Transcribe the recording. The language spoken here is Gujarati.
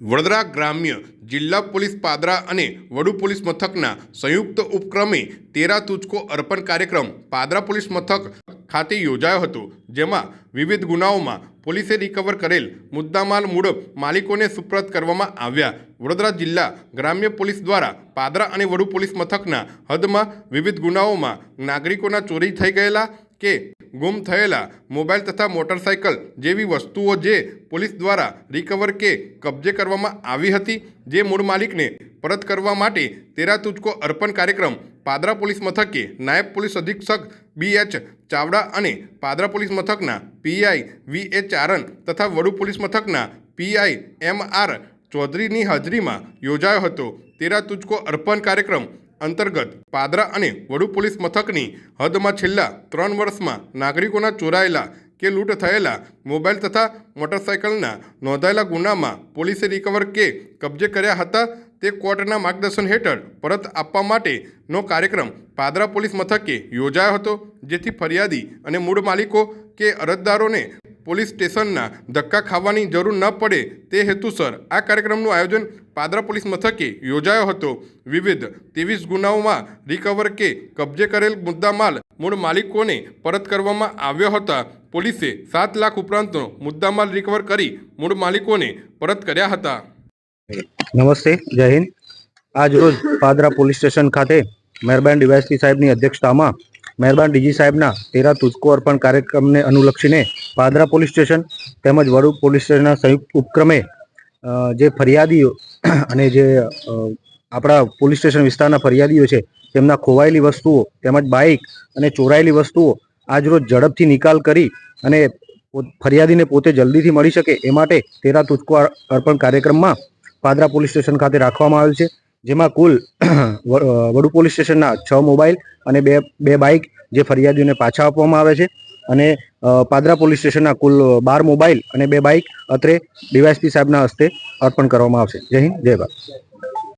વડોદરા ગ્રામ્ય જિલ્લા પોલીસ પાદરા અને વડુ પોલીસ મથકના સંયુક્ત ઉપક્રમે તેરા તુચકો અર્પણ કાર્યક્રમ પાદરા પોલીસ મથક ખાતે યોજાયો હતો, જેમાં વિવિધ ગુનાઓમાં પોલીસે રિકવર કરેલ મુદ્દામાલ મૂળ માલિકોને સુપ્રત કરવામાં આવ્યા. વડોદરા જિલ્લા ગ્રામ્ય પોલીસ દ્વારા પાદરા અને વડુ પોલીસ મથકના હદમાં વિવિધ ગુનાઓમાં નાગરિકોના ચોરી થઈ ગયેલા કે ગુમ થયેલા મોબાઈલ તથા મોટરસાયકલ જેવી વસ્તુઓ જે પોલીસ દ્વારા રિકવર કે કબજે કરવામાં આવી હતી, જે મૂળ માલિકને પરત કરવા માટે તેરા તુચકો અર્પણ કાર્યક્રમ પાદરા પોલીસ મથકે નાયબ પોલીસ અધિક્ષક બી એચ ચાવડા અને પાદરા પોલીસ મથકના પીઆઈ વી એ ચારન તથા વડુ પોલીસ મથકના પીઆઈ એમ આર ચૌધરીની હાજરીમાં યોજાયો હતો. તેરા તુચકો અર્પણ કાર્યક્રમ અંતર્ગત પાદરા અને વડુ પોલીસ મથકની હદમાં છેલ્લા ત્રણ વર્ષમાં નાગરિકોના ચોરાયેલા કે લૂંટ થયેલા મોબાઈલ તથા મોટરસાયકલના નોંધાયેલા ગુનામાં પોલીસે રિકવર કે કબજે કર્યા હતા તે કોર્ટના માર્ગદર્શન હેઠળ પરત આપવા માટેનો કાર્યક્રમ પાદરા પોલીસ મથકે યોજાયો હતો, જેથી ફરિયાદી અને મૂળ માલિકો કે અરજદારોને પોલીસ સ્ટેશનના ધક્કા ખાવાની જરૂર ન પડે તે હેતુસર આ કાર્યક્રમનું આયોજન પાદરા પોલીસ મથકે યોજાયો હતો. વિવિધ ત્રેવીસ ગુનાઓમાં રિકવર કે કબજે કરેલ મુદ્દામાલ મૂળ માલિકોને પરત કરવામાં આવ્યો હતા. પોલીસે સાત લાખ ઉપરાંતનો મુદ્દામાલ રિકવર કરી મૂળ માલિકોને પરત કર્યા હતા. નમસ્તે, જય હિન્દ. આજ રોજ પાદરા પોલીસ સ્ટેશન ખાતે મહેરબાન ડીવાયસપી સાહેબની અધ્યક્ષતામાં મહેરબાન ડીજી સાહેબના તેરા તુચકો અર્પણ કાર્યક્રમને અનુલક્ષીને પાદરા પોલીસ સ્ટેશન તેમજ વડુ પોલીસ સ્ટેશનના સંયુક્ત ઉપક્રમે જે ફરિયાદીઓ અને જે આપણા પોલીસ સ્ટેશન વિસ્તારના ફરિયાદીઓ છે, તેમના ખોવાયેલી વસ્તુઓ તેમજ બાઇક અને ચોરાયેલી વસ્તુઓ આજરોજ ઝડપથી નિકાલ કરી અને ફરિયાદીને પોતે જલ્દીથી મળી શકે એ માટે તેરા તુચકો અર્પણ કાર્યક્રમમાં પાદરા પોલીસ સ્ટેશન ખાતે રાખવામાં આવેલ છે, જેમાં કુલ વડુ પોલીસ સ્ટેશનના છ મોબાઈલ અને બે બે બાઇક જે ફરિયાદીઓને પાછા આપવામાં આવે છે. અને પાદરા પોલીસ સ્ટેશનના કુલ બાર મોબાઈલ અને બે બાઇક અત્રે ડીવાયસપી સાહેબના હસ્તે અર્પણ કરવામાં આવશે. જય હિન્દ, જય ભારત.